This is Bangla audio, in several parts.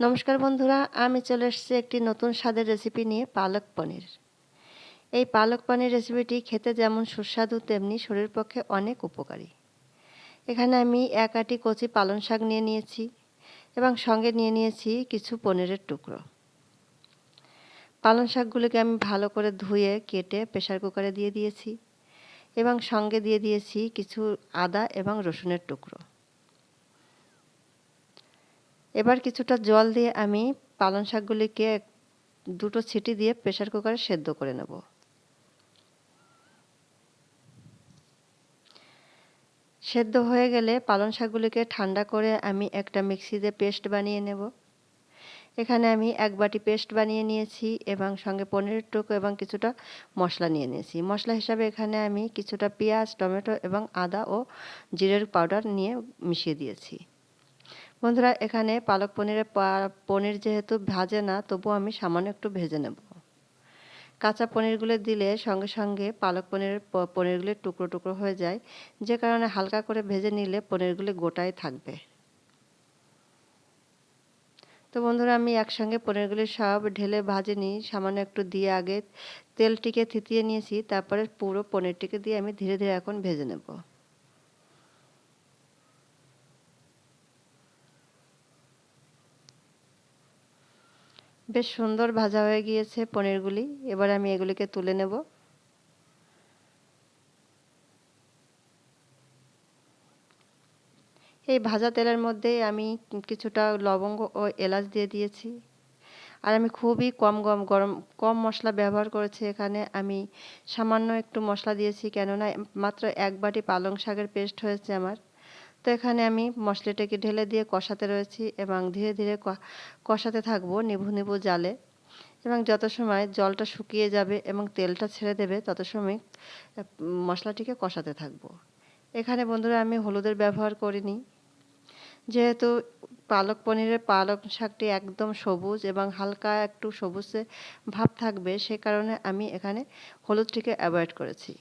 নমস্কার বন্ধুরা, আমি চলে এসেছি একটি নতুন স্বাদের রেসিপি নিয়ে পালক পনির। এই পালক পনির রেসিপিটি খেতে যেমন সুস্বাদু, তেমনি শরীর পক্ষে অনেক উপকারী। এখানে আমি এক আটি কচি পালং শাক নিয়ে নিয়েছি এবং সঙ্গে নিয়ে নিয়েছি কিছু পনিরের টুকরো। পালং শাকগুলোকে আমি ভালো করে ধুয়ে, কেটে প্রেশার কুকারে দিয়ে দিয়েছি এবং সঙ্গে দিয়ে দিয়েছি কিছু আদা এবং রসুনের টুকরো। এবার কিছুটা জল দিয়ে আমি পালং শাকগুলিকে দুটো ছিটি দিয়ে প্রেশার কুকারে সেদ্ধ করে নেব। সেদ্ধ হয়ে গেলে পালং শাকগুলিকে ঠান্ডা করে আমি একটা মিক্সিতে পেস্ট বানিয়ে নেব। এখানে আমি এক বাটি পেস্ট বানিয়ে নিয়েছি এবং সঙ্গে পনিরের টুকরো এবং কিছুটা মশলা নিয়ে নিয়েছি। মশলা হিসাবে এখানে আমি কিছুটা পেঁয়াজ, টমেটো এবং আদা ও জিরের পাউডার নিয়ে মিশিয়ে দিয়েছি। বন্ধুরা, এখানে পালক পনিরের পনির যেহেতু ভাজে না তবু আমি সামান্য একটু ভেজে নেব। কাঁচা পনিরগুলো দিলে সঙ্গে সঙ্গে পালক পনিরের পনিরগুলি টুকরো টুকরো হয়ে যায়। যে কারণে হালকা করে ভেজে নিলে পনিরগুলি গোটাই থাকবে। তো বন্ধুরা, আমি একসঙ্গে পনিরগুলি সব ঢেলে ভাজে নিই। সামান্য একটু দিয়ে আগে তেলটিকে থিতিয়ে নিয়েছি, তারপরে পুরো পনিরটিকে দিয়ে আমি ধীরে ধীরে এখন ভেজে নেব। বেশ সুন্দর ভাজা হয়ে গিয়েছে পনিরগুলি। এবার আমি এগুলিকে তুলে নেব। এই ভাজা তেলের মধ্যে আমি কিছুটা লবঙ্গ ও এলাচ দিয়ে দিয়েছি। আর আমি খুবই কম গম, গরম, কম মশলা ব্যবহার করেছি এখানে। আমি সামান্য একটু মশলা দিয়েছি কেননা মাত্র এক বাটি পালং শাকের পেস্ট হয়েছে আমার। তো এখানে আমি মশলাটাকে ঢেলে দিয়ে কষাতে রয়েছি এবং ধীরে ধীরে কষাতে থাকব নিভু নিভু জালে। এবং যত সময় জলটা শুকিয়ে যাবে এবং তেলটা ছেড়ে দেবে, তত সময় মশলাটিকে কষাতে থাকব। এখানে বন্ধুরা আমি হলুদের ব্যবহার করিনি। যেহেতু পালক পনিরের পালক শাকটি একদম সবুজ এবং হালকা একটু সবুজে ভাব থাকবে, সে কারণে আমি এখানে হলুদটিকে অ্যাভয়েড করেছি।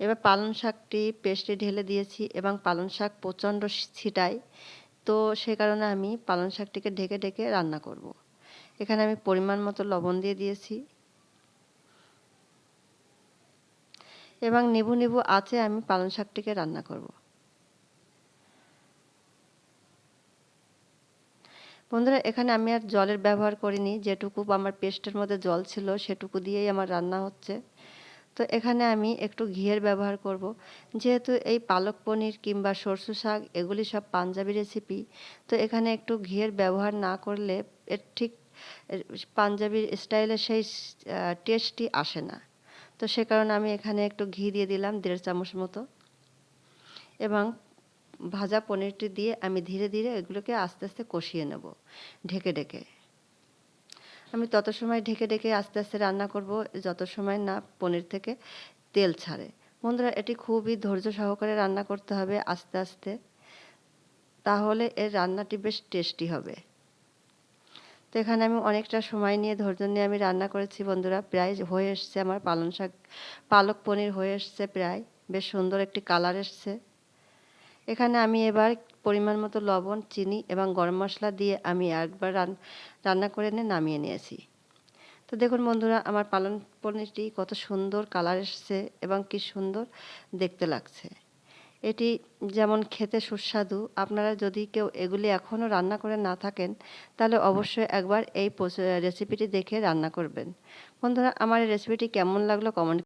এবার পালং শাকটি পেস্টে ঢেলে দিয়েছি এবং পালং শাক প্রচণ্ড ছিটাই তো সে কারণে আমি পালং শাকটিকে ঢেকে ঢেকে রান্না করব। এখানে আমি পরিমাণ মতো লবণ দিয়ে দিয়েছি এবং নিবু নিবু আছে আমি পালং শাকটিকে রান্না করব। বন্ধুরা, এখানে আমি আর জলের ব্যবহার করিনি যেটুকু আমার পেস্টের মধ্যে জল ছিল, সেটুকু দিয়েই আমার রান্না হচ্ছে তো এখানে আমি একটু ঘিয়ের ব্যবহার করব। যেহেতু এই পালক পনির কিংবা সরষে শাক, এগুলি সব পাঞ্জাবি রেসিপি তো এখানে একটু ঘিয়ের ব্যবহার না করলে এর ঠিক পাঞ্জাবির স্টাইলে সেই টেস্টটি আসে না। তো সে কারণে আমি এখানে একটু ঘি দিয়ে দিলাম দেড় চামচ মতো। এবং ভাজা পনিরটি দিয়ে আমি ধীরে ধীরে এগুলোকে আস্তে আস্তে কষিয়ে নেব, ঢেকে ঢেকে। আমি তত সময় ঢেকে ঢেকে আস্তে আস্তে রান্না করব, যত সময় না পনির থেকে তেল ছাড়ে। বন্ধুরা, এটি খুবই ধৈর্য সহকারে রান্না করতে হবে আস্তে আস্তে, তাহলে এর রান্নাটি বেশ টেস্টি হবে। তো এখানে আমি অনেকটা সময় নিয়ে ধৈর্য নিয়ে আমি রান্না করেছি, বন্ধুরা। প্রায় হয়ে এসছে আমার পালং শাক, পালক পনির হয়ে এসছে প্রায়। বেশ সুন্দর একটি কালার এসছে। এখানে আমি এবার পরিমাণ মতো লবণ, চিনি এবং গরম মশলা দিয়ে আমি একবার রান্না করে নিয়ে নামিয়ে নিয়েছি। তো দেখুন বন্ধুরা, আমার পালন পনিরটি কত সুন্দর কালার এসছে এবং কি সুন্দর দেখতে লাগছে। এটি যেমন খেতে সুস্বাদু, আপনারা যদি কেউ এগুলি এখনও রান্না করে না থাকেন, তাহলে অবশ্যই একবার এই রেসিপিটি দেখে রান্না করবেন। বন্ধুরা, আমার এই রেসিপিটি কেমন লাগল কমেন্ট